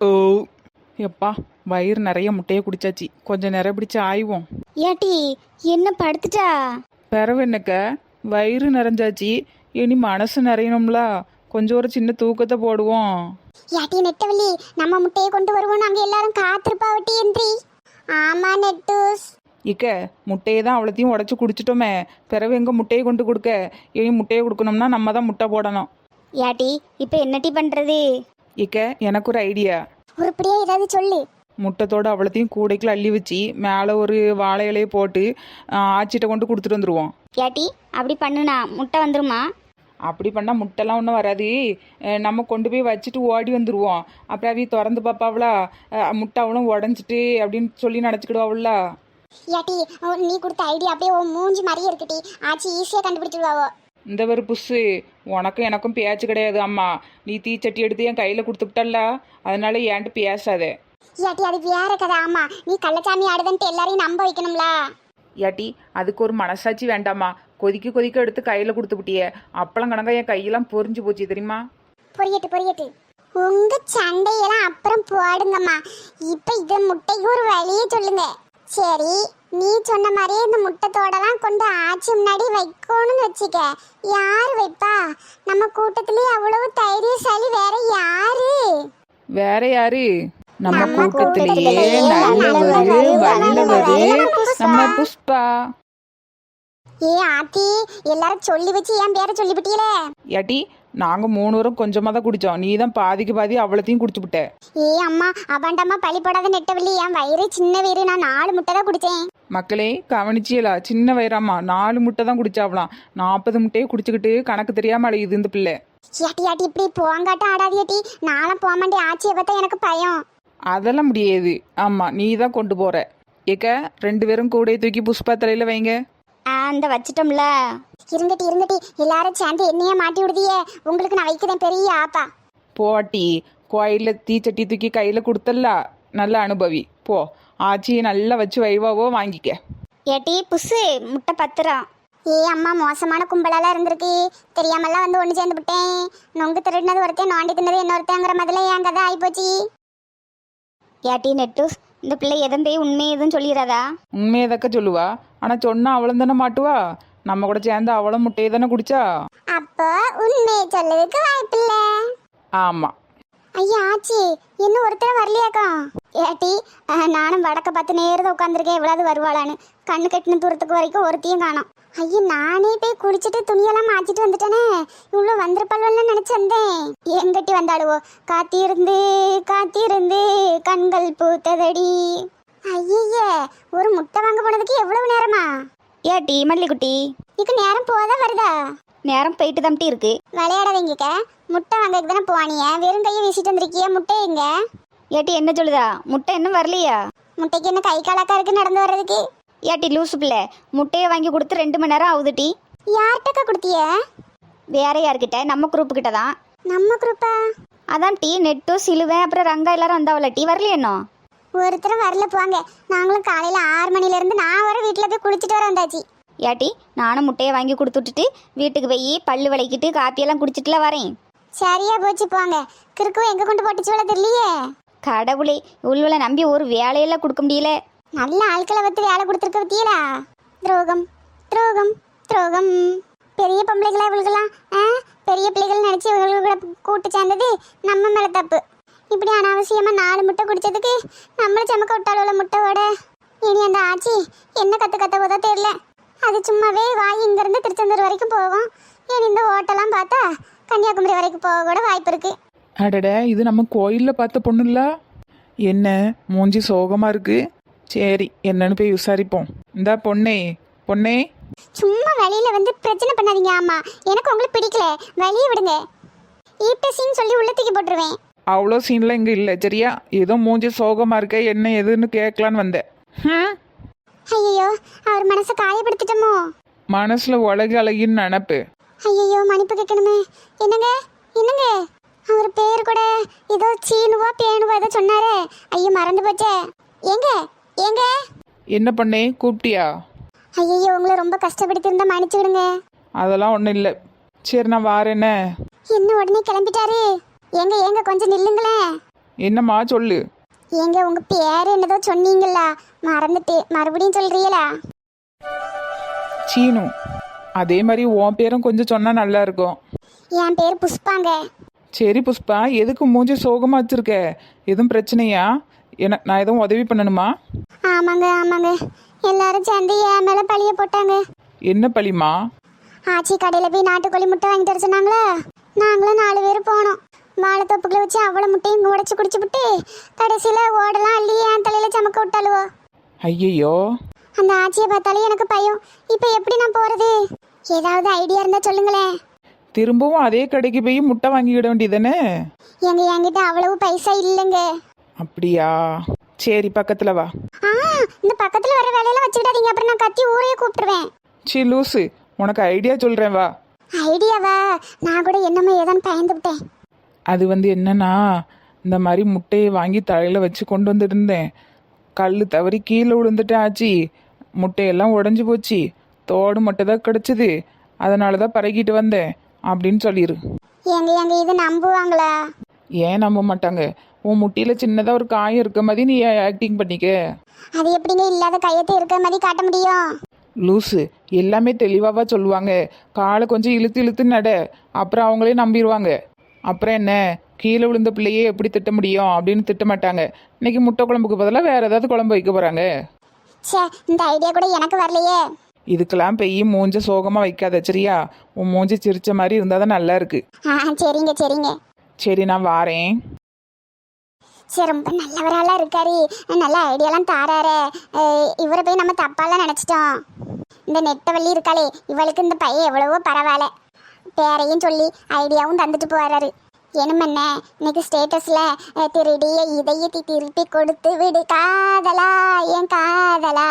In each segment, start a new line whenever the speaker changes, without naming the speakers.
ஓ. எப்பா வயிறு நிறைய முட்டையை குடிச்சாச்சு. கொஞ்சம் நிறைய பிடிச்சு ஆய்வோம்.
ஏட்டி என்ன படுத்துட்டா?
பிறவு என்னக்க? வயிறு நிறைஞ்சாச்சு. இனி மனசு நிறையணும்ல. கொஞ்சம் ஒரு சின்ன தூக்கத்தை போடுவோம்.
ஏட்டி நெட்டவள்ளி நம்ம முட்டையை கொண்டு வருவோம் நாங்க எல்லாரும் காத்திருப்பா வட்டி எந்திரி ஆமா நெட்டூஸ்.
இக்க முட்டையை தான் அவ்வளோத்தையும் உடச்சி குடிச்சிட்டோமே. பிறவு எங்கே முட்டையை கொண்டு கொடுக்க? இனி முட்டையை கொடுக்கணும்னா நம்ம தான் முட்டை போடணும்.
ஏட்டி இப்போ என்னட்டி பண்றது?
இக்க எனக்கு ஒரு ஐடியா.
உருப்படியா ஏதாவது சொல்லு.
முட்டத்தோட அவ்வளோத்தையும் கூடைக்குள்ள அள்ளி வச்சு மேலே ஒரு வாழை இலையை போட்டு ஆச்சிட்ட கொண்டு கொடுத்துட்டு வந்துடுவோம்
ஏட்டி அப்படி பண்ணுனா முட்டை வந்துருமா?
அப்படி பண்ணால் முட்டைலாம் ஒன்றும் வராது. நம்ம கொண்டு போய் வச்சுட்டு ஓடி வந்துடுவோம் அப்புறம் அவி திறந்து பார்ப்பாவளா முட்டை அவளும் உடஞ்சிட்டு அப்படின்னு சொல்லி நினச்சிக்கிடுவாவுல
ஏட்டி நீ கொடுத்த ஐடியா அப்படியே மூஞ்சி மாதிரியே இருக்குடி ஆச்சி ஈஸியா கண்டுபிடிச்சிடுவாவோ
இந்த ஒரு புஸ்ஸு. உனக்கும் எனக்கும் பேச்சு கிடையாது அம்மா. நீ தீச்சட்டி எடுத்து என் கையில் கொடுத்துட்டல்ல. அதனால ஏன்ட்டு பேசாத.
ஏட்டி அது வேற கதை ஆமா நீ கள்ளச்சாமி ஆடுதுன்ட்டு எல்லாரையும் நம்ப வைக்கணும்ல?
ஏட்டி அதுக்கு ஒரு மனசாட்சி வேண்டாமா கொதிக்க கொதிக்க எடுத்து கையில் கொடுத்துப்பிட்டியே. அப்பளம் கணக்கா என் கையெல்லாம் பொரிஞ்சு போச்சு தெரியுமா?
பொரியட்டு பொரியட்டு. உங்க சண்டையெல்லாம் அப்புறம் போடுங்கம்மா. இப்ப இது முட்டைக்கு ஒரு வழியே சொல்லுங்க. சரி. நீ சொன்ன மாதிரியே இந்த முட்டைத்தோடலாம் கொண்டு ஆச்சி முன்னாடி வைக்கணும்னு வச்சுக்க. யார் வைப்பா? நம்ம கூட்டத்திலேயே அவ்வளவு தைரியசாலி வேற யாரு?
வேற யாரு? நம்ம கூட்டத்திலேயே நல்லவரு வல்லவரு, நம்ம புஷ்பா.
ஏ ஆத்தி எல்லாரும் சொல்லி வச்சு என் பேரை சொல்லிவிட்டீங்களே?
ஏட்டி நாங்க மூணு பேரும் கொஞ்சமா தான் குடிச்சோம். நீ தான் பாதிக்கு பாதி அவ்வளோத்தையும் குடிச்சு விட்ட.
ஏ அம்மா அபாண்டமா பழிப்படாத நெட்டவில்லி என் வயிறு சின்ன வயிறு நான் நாலு முட்டை தான் குடிச்சேன்.
மக்களே கவனிச்சியலா? சின்ன வயிறாமா நாலு முட்டை தான் குடிச்சாவலாம். நாற்பது முட்டையை குடிச்சுக்கிட்டு கணக்கு தெரியாம அழையுது இந்த பிள்ளை.
ஏட்டி ஏட்டி இப்படி போங்காட்டம் ஆடாதியட்டி நானும் போக மாட்டேன். ஆச்சியை பார்த்தா எனக்கு பயம்.
அதெல்லாம் முடியாது. ஆமா நீ தான் கொண்டு போற. ஏக்க ரெண்டு பேரும் கூடையை தூக்கி புஷ்பா தலையில வைங்க.
அந்த வச்சிட்டோம்ல. இருங்கட்டி இருங்கட்டி எல்லாரும் சேர்ந்து என்னையே மாட்டி விடுதியே. உங்களுக்கு நான் வைக்கிறேன் பெரிய ஆப்பா.
போட்டி கோயில்ல தீச்சட்டி தூக்கி கையில கொடுத்தல்ல. நல்ல அனுபவி. போ ஆச்சியை நல்லா வச்சு வைவாவோ வாங்கிக்க.
ஏட்டி புசு முட்டை பத்துறோம் ஏ அம்மா மோசமான கும்பலாலாம் இருந்திருக்கு. தெரியாமலாம் வந்து ஒன்று சேர்ந்து விட்டேன். நொங்கு திருடினது ஒருத்தன் நோண்டி தின்னது இன்னொருத்தங்கிற மாதிரில என் கதை ஆயிப்போச்சு? ஏட்டி நெட்டூஸ் இந்த பிள்ளை எதுவும் போய் உண்மை எதுவும் சொல்லிடாதா
உண்மையை தக்க சொல்லுவா. ஆனா சொன்னா அவளும் தானே மாட்டுவா? நம்ம கூட சேர்ந்து அவளும் முட்டையை தானே குடிச்சா?
அப்போ உண்மையை சொல்லதுக்கு வாய்ப்பில்லை.
ஆமா.
ஐயா ஆச்சி இன்னும் ஒருத்தர் வரலையாக்கா? ஏட்டி நானும் வடக்க பார்த்து நேரத்தை உட்காந்துருக்கேன் எவ்வளவு வருவாளான்னு. கண்ணு கட்டின தூரத்துக்கு வரைக்கும் ஒருத்தையும் காணோம். ஐயா நானே போய் குடிச்சிட்டு துணியெல்லாம் மாத்திட்டு வந்துட்டேனே. இவ்வளோ வந்திருப்பாள்வல்ல நினைச்சு வந்தேன் எங்கட்டி வந்தாளுவோ? காத்திருந்து காத்திருந்து கண்கள் பூத்ததடி. ஐயே ஒரு முட்டை வாங்க போனதுக்கு எவ்வளவு நேரமா? ஏட்டி மல்லிக்குட்டி. இதுக்கு நேரம் போதா வருதா? நேரம் போயிட்டு தம்பி இருக்கு. விளையாடாதீங்க முட்டை வாங்கறதுக்கு தானே போவானிய வெறும் கையை வீசிட்டு வந்திருக்கிய முட்டை எங்க? ஏட்டி என்ன சொல்லுதா? முட்டை இன்னும் வரலையா? முட்டைக்கு என்ன கை காலாக்கா இருக்கு நடந்து வர்றதுக்கு? ஏட்டி லூசு பிள்ளை. முட்டையை வாங்கி கொடுத்து ரெண்டு மணி நேரம் ஆகுதுட்டி யார்கிட்டக்கா கொடுத்திய வேற யார்கிட்ட? நம்ம குரூப் கிட்ட தான். நம்ம குரூப்பா அதான் டீ நெட்டு சிலுவை அப்புறம் ரங்கா எல்லாரும் வந்தாவல டீ. வரலையா இன்னும்? ஒருத்தரும் வரல போங்க. நாங்களும் காலையில ஆறு மணில இருந்து நான் வர வீட்டுல போய் குளிச்சுட்டு வர வந்தாச்சு. ஏட்டி நானும் முட்டையை வாங்கி கொடுத்துட்டுட்டு வீட்டுக்கு போய் பல்லு விளக்கிட்டு காப்பியெல்லாம் குடிச்சிட்டுல வரேன். சரியா போச்சு போங்க. கிறுக்கும் எங்க கொண்டு போட்டுச்சு தெரியலையே? கடவுளே உள்வளை நம்பி ஒரு வேலையெல்லாம் கொடுக்க முடியல. நல்ல ஆட்களை வந்து வேலை கொடுத்துருக்க பத்தியலா துரோகம் துரோகம் துரோகம். பெரிய பொம்பளைகளா இவளுக்கெல்லாம் ஆ? பெரிய பிள்ளைகள் நினச்சி இவங்களுக்கு கூட கூட்டு சேர்ந்தது நம்ம மேலே தப்பு. இப்படி அனாவசியமாக நாலு முட்டை குடித்ததுக்கு நம்மளை சமக்க விட்டாளோல முட்டையோட இனி அந்த ஆச்சி என்ன கற்று கத்த போதோ தெரியல. அது சும்மாவே வாய் இங்கேருந்து திருச்செந்தூர் வரைக்கும் போவோம் இனி இந்த ஓட்டெல்லாம் பார்த்தா கன்னியாகுமரி வரைக்கும் போக கூட வாய்ப்பு இருக்கு.
அடட இது நம்ம கோயிலில் பார்த்த பொண்ணுல்ல என்ன மூஞ்சி சோகமாக இருக்கு? சரி என்னன்னு போய் விசாரிப்போம். இந்தா பொண்ணே பொண்ணே.
சும்மா வெளியில வந்து பிரச்சனை பண்ணாதீங்க ஆமா எனக்கு உங்களுக்கு பிடிக்கல. வெளியே விடுங்க. ஈப்டசின்னு சொல்லி உள்ள தூக்கி போட்டுருவேன்.
அவ்வளோ சீன்லாம் இங்கே இல்லை சரியா? ஏதோ மூஞ்சி சோகமா இருக்க என்ன எதுன்னு கேட்கலான்னு வந்தேன். ஹம்.
ஐயோ அவர் மனசை காயப்படுத்திட்டோமோ?
மனசுல உலக அழகின்னு நினப்பு.
ஐயோ மன்னிப்பு கேட்கணுமே. என்னங்க? என்னங்க? அவர் பேர் கூட ஏதோ சீனுவா பேணுவா ஏதோ சொன்னாரே. ஐயோ மறந்து போச்சே. ஏங்க? ஏங்க
என்ன பண்ணே? கூப்பிட்டியா?
ஐயோ உங்களை ரொம்ப கஷ்டப்படுத்திருந்தா மன்னிச்சு விடுங்க
அதெல்லாம் ஒன்றும் இல்லை. சரி நான் வாரேனே.
என்ன உடனே கிளம்பிட்டாரு? ஏங்க ஏங்க கொஞ்சம் நில்லுங்களேன்
என்னம்மா சொல்லு.
ஏங்க உங்க பேர் என்னதோ சொன்னீங்களா? மறந்துட்டு மறுபடியும் சொல்றீங்களா?
சீனு அதே மாதிரி உன் பேரும் கொஞ்சம் சொன்னா நல்லா இருக்கும்.
என் பேர் புஷ்பாங்க.
சரி புஷ்பா எதுக்கு மூஞ்சி சோகமா வச்சிருக்க? எதுவும் பிரச்சனையா? என்ன நான் எதுவும் உதவி பண்ணணுமா?
ஆமாங்க ஆமாங்க. எல்லாரும் சேர்ந்து என் மேல பழிய போட்டாங்க.
என்ன பழிமா
ஆச்சி கடையில போய் நாட்டுக்கோழி முட்டை வாங்கிட்டு வர சொன்னாங்களா? நாங்களும் நாலு பேர் போனோம். வாழைத்தோப்புக்குள்ள வச்சு அவ்வளோ முட்டையும் உடைச்சு குடிச்சு விட்டு கடைசியில ஓடலாம் அள்ளி என் தலையில சமக்க விட்டாளுவோ.
ஐயையோ.
அந்த ஆச்சியை பார்த்தாலே எனக்கு பயம். இப்போ எப்படி நான் போறது? ஏதாவது ஐடியா இருந்தா சொல்லுங்களேன்.
திரும்பவும் அதே கடைக்கு போய் முட்டை வாங்கிக்கிட வேண்டியதானே
எங்க என்கிட்ட அவ்வளவு பைசா இல்லைங்க.
அப்படியா? சரி பக்கத்துல வா.
ஆ இந்த பக்கத்துல வர வேலையெல்லாம் வச்சுக்கிடாதீங்க. அப்புறம் நான் கத்தி ஊரையே கூப்பிட்டுருவேன்.
சி லூசு. உனக்கு ஐடியா சொல்றேன் வா.
ஐடியாவா? நான் கூட என்னமோ ஏதான்னு பயந்து விட்டேன்
அது வந்து என்னன்னா இந்த மாதிரி முட்டையை வாங்கி தலையில் வச்சு கொண்டு வந்துருந்தேன். கல் தவறி கீழே விழுந்துட்டேன் ஆச்சி. முட்டையெல்லாம் உடஞ்சி போச்சு. தோடு மட்டும் தான் கிடச்சிது. அதனால தான் பறக்கிட்டு வந்தேன். அப்படின்னு சொல்லிடு
எங்க எங்க இது நம்புவாங்களா?
ஏன் நம்ப மாட்டாங்க? உன் முட்டியில் சின்னதாக ஒரு காயம் இருக்க மாதிரி நீ ஆக்டிங் பண்ணிக்க.
அது எப்படிங்க இல்லாத கையத்தை இருக்கிற மாதிரி காட்ட முடியும்?
லூசு எல்லாமே தெளிவாக சொல்லுவாங்க. காலை கொஞ்சம் இழுத்து இழுத்து நட அப்புறம் அவங்களே நம்பிடுவாங்க. அப்புறம் என்ன? கீழே விழுந்த பிள்ளையே எப்படி திட்ட முடியும் அப்படின்னு திட்ட மாட்டாங்க. இன்னைக்கு முட்டை குழம்புக்கு பதிலாக வேற ஏதாவது குழம்பு வைக்க போகிறாங்க
ச்சே இந்த ஐடியா கூட எனக்கு வரலையே.
இதுக்கெல்லாம் பெய் மூஞ்ச சோகமாக வைக்காத சரியா? உன் மூஞ்சி சிரிச்ச மாதிரி இருந்தால் தான் நல்லா இருக்கு.
ஆ சரிங்க சரிங்க.
சரி நான் வாரேன்.
சரி ரொம்ப நல்லவராலாம் இருக்காரு. நல்ல ஐடியாலாம் தாராரு. இவரை போய் நம்ம தப்பாலாம் நினச்சிட்டோம். இந்த நெட்டவள்ளி இருக்காளே இவளுக்கு இந்த பையன் எவ்வளவோ பரவாயில்ல. பேரையும் சொல்லி ஐடியாவும் தந்துட்டு போறாரு. என்னமண்ணே இன்னைக்கு ஸ்டேட்டஸில் திருடிய இதயத்தை திருப்பி கொடுத்து விடு காதலா என் காதலா?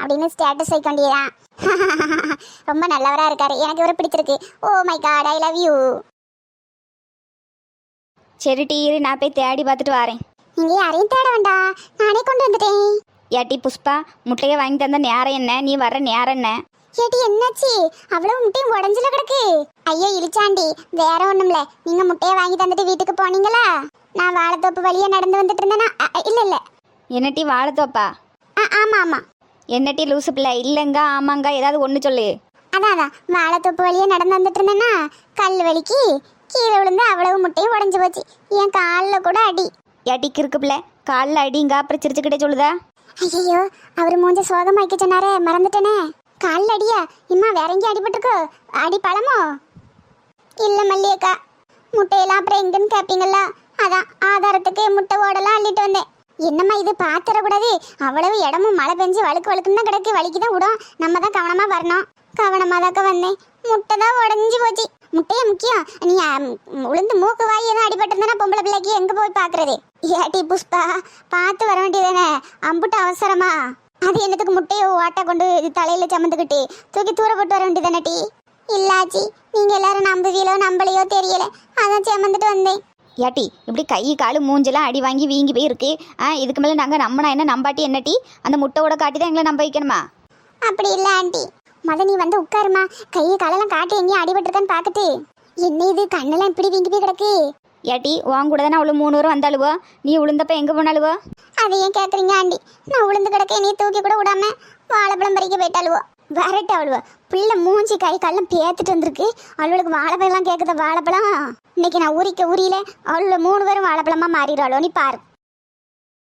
அப்படின்னு ஸ்டேட்டஸ் வைக்க வேண்டியதான் ரொம்ப நல்லவராக இருக்காரு. எனக்கு இவரை பிடிச்சிருக்கு. ஓ my god I love you
சரி டீ இரு நான் போய் தேடி பார்த்துட்டு வரேன்.
நீங்கள் யாரையும் தேட வேண்டாம். நானே கொண்டு வந்துட்டேன்.
ஏட்டி புஷ்பா முட்டையை வாங்கி தந்த நேரம் என்ன? நீ வர்ற நேரம் என்ன?
ஏடி என்னாச்சு? அவ்வளவு முட்டையும் உடஞ்சில கிடக்கு. ஐயோ இழிச்சாண்டி. வேற ஒண்ணும்ல. நீங்க முட்டையை வாங்கி தந்துட்டு வீட்டுக்கு போனீங்களா? நான் வாழைத்தோப்பு வழியா நடந்து வந்துட்டு இருந்தேனா? அ, அ, இல்ல இல்ல.
என்னட்டி வாழைத்தோப்பா?
ஆ, ஆமா ஆமா.
என்னட்டி லூசு பிள்ளை? இல்லைங்க ஆமாங்க ஏதாவது ஒன்று சொல்லு.
அதான் அதான். வாழைத்தோப்பு வழியா நடந்து வந்துட்டு இருந்தேனா? கல் வலிக்கு. கீழே விழுந்து அவ்வளவு முட்டையும் உடஞ்சு போச்சு. என் காலில் கூட அடி.
ஏட்டி கிறுக்கு பிள்ளை. காலில் அடிங்க அப்புறம் சிரிச்சுக்கிட்டே சொல்லுதா?
ஐயோ அவர் மூஞ்ச சோகமாக்கி சொன்னாரே மறந்துட்டேனே. காலில் அடியா? இம்மா வேற எங்கேயும் அடிபட்டிருக்கோ? அடி பழமோ? இல்லை மல்லியக்கா முட்டையெல்லாம் அப்புறம் எங்கன்னு கேட்பீங்களா அதான் ஆதாரத்துக்கு முட்டை ஓடலாம் அள்ளிட்டு வந்தேன். என்னம்மா இது பார்த்துடக்கூடாது அவ்வளவு இடமும் மழை பெஞ்சு வழுக்கு வழுக்குன்னு தான் கிடக்கு. வலிக்கு தான் விடும் நம்ம தான் கவனமாக வரணும். கவனமாக தாக்க வந்தேன். முட்டை தான் உடஞ்சி போச்சு. முட்டையே முக்கியம். நீ உளுந்து மூக்கு வாய் எதுவும் அடிபட்டிருந்தா பொம்பளை பிள்ளைக்கு எங்கே போய் பார்க்கறது ஏட்டி புஷ்பா பார்த்து வர வேண்டியதானே அம்புட்டு அவசரமா? அது என்னத்துக்கு முட்டையை ஓட்டை கொண்டு தலையில சமந்துக்கிட்டு தூக்கி தூர போட்டு வர வேண்டியதானே டி? இல்லாச்சி நீங்க எல்லாரும் நம்புவீலோ நம்பலையோ தெரியல. அதான் செமந்துட்டு வந்தேன்.
ஏட்டி இப்படி கை காலு மூஞ்செல்லாம் அடி வாங்கி வீங்கி போய் இருக்கு. ஆ இதுக்கு மேலே நாங்கள் நம்பினா என்ன நம்பாட்டி என்னட்டி அந்த முட்டையோட காட்டி தான் எங்களை நம்ப வைக்கணுமா?
அப்படி இல்ல ஆண்டி. மத நீ வந்து உட்காருமா. கை காலெல்லாம் காட்டி எங்கேயும் அடிபட்டிருக்கான்னு பார்த்துட்டு. என்ன இது? கண்ணெல்லாம் இப்படி வீங்கி போய் கிடக்கு.
ஏட்டி உன் கூட தானே அவ்வளோ மூணு வரும் வந்தாளுவோ? நீ விழுந்தப்ப எங்கே போனாலுவோ
அதை ஏன் கேட்குறீங்க ஆண்டி? நான் உளுந்து கிடக்க நீ தூக்கி கூட விடாம வாழைப்பழம் பறிக்க போயிட்டாளுவோ. வரட்டு அவளுவோ. பிள்ளை மூஞ்சி கை காலெல்லாம் பேத்துட்டு வந்திருக்கு. அவளுக்கு வாழைப்பழம்லாம் கேட்குத வாழைப்பழம்? இன்னைக்கு நான் ஊறிக்க ஊறியில அவளோட மூணு பேரும் வாழைப்பழமா மாறிடுவாளோ நீ பாரு.